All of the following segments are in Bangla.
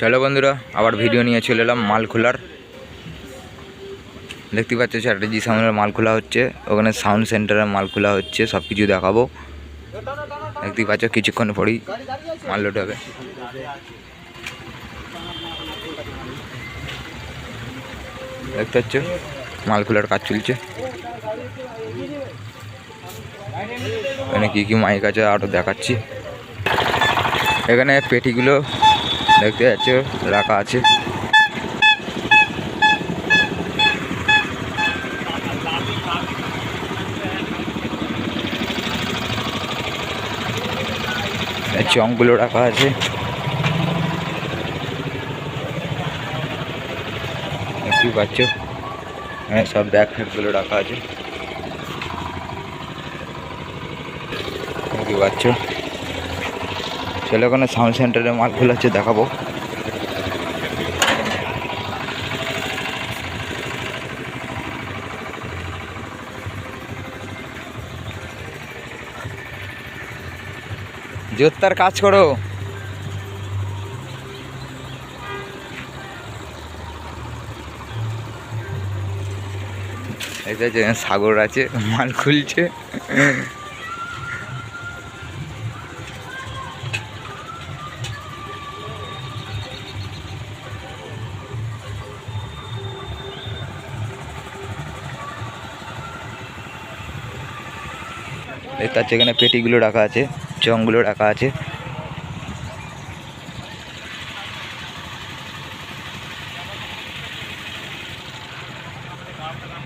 চলো বন্ধুরা, আবার ভিডিও নিয়ে চলে এলাম মাল খোলার। দেখতে পাচ্ছ চ্যাটার্জি সাউন্ডের মাল খোলা হচ্ছে, ওখানে সাউন্ড সেন্টারের মাল খোলা হচ্ছে সব কিছু দেখাবো। দেখতে পাচ্ছ কিছুক্ষণ পরেই মাল লোড হবে। দেখতে পাচ্ছ মাল খোলার কাজ চলছে। এখানে কী কী মাইক আছে আরও দেখাচ্ছি। এখানে পেটিগুলো দেখতে পাচ্ছ রাখা আছে। চংগুলো রাখা আছে। পাচ্ছ? হ্যাঁ সব ব্যাগ ফ্যাগগুলো রাখা আছে। পাচ্ছ? ওখানে সাউন্ড সেন্টারে মাল খোলা হচ্ছে দেখাবো। জোত্তার কাজ করো। এটা সাগর আছে, মাল খুলছে। দেখতে যেখানে পেটিগুলো রাখা আছে, চংগুলো রাখা আছে।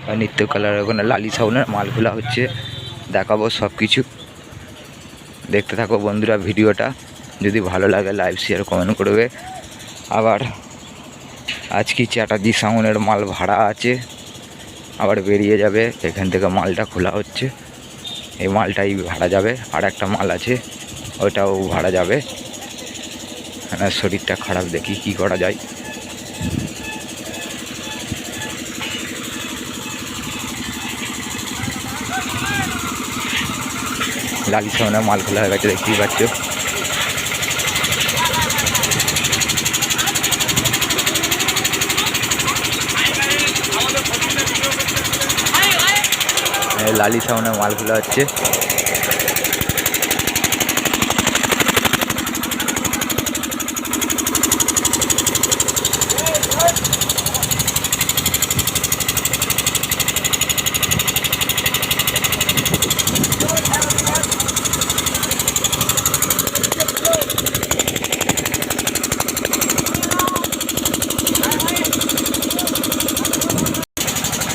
আর নিত্য কালার ওখানে লালি সাউনের মাল খোলা হচ্ছে, দেখাবো সব কিছু দেখতে থাকো বন্ধুরা ভিডিওটা, যদি ভালো লাগে লাইভ শেয়ার কমেন্ট করবে। আবার আজকে চ্যাটার্জি সাউনের মাল ভাড়া আছে, আবার বেরিয়ে যাবে, এখান থেকে মালটা খোলা হচ্ছে। এই মালটাই ভাড়া যাবে। আর একটা মাল আছে, ওটাও ভাড়া যাবে। হ্যাঁ শরীরটা খারাপ, দেখি কি করা যায়। লালি সামনে মাল খোলা হয়ে গেছে, দেখতেই পাচ্ছ। লালি সামনে মাল খোলা হচ্ছে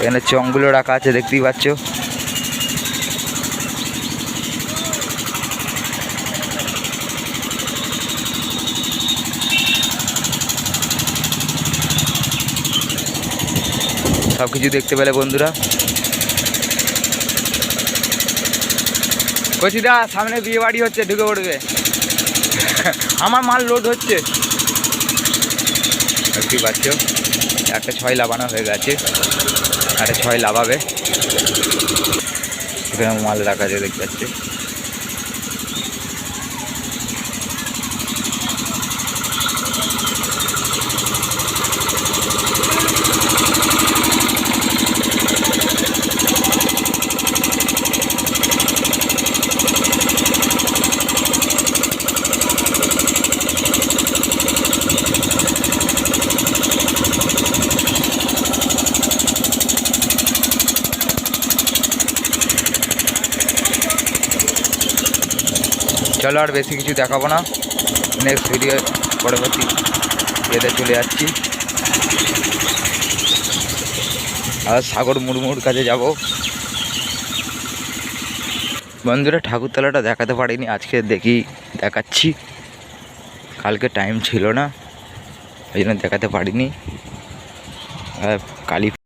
এখানে চংগুলো রাখা আছে দেখতেই পাচ্ছ। সব কিছু দেখতে পেলে বন্ধুরা। কচিদা সামনে বিয়ে বাড়ি হচ্ছে, ঢুকে পড়বে। আমার মাল লোড হচ্ছে। দেখতেই পাচ্ছ, একটা ছয় লাভানো হয়ে গেছে। একটা ছয় লাভাবে। মাল রাখা আছে, দেখতে পাচ্ছি। চলো আর বেশি কিছু দেখাবো না। নেক্সট ভিডিও পরবর্তী এতে চলে যাচ্ছি। আর সাগর মুরমুর কাছে যাব। বন্ধুরা, ঠাকুরতলাটা দেখাতে পারিনি, আজকে দেখি, দেখাচ্ছি। কালকে টাইম ছিল না, ওই জন্য দেখাতে পারিনি। কালী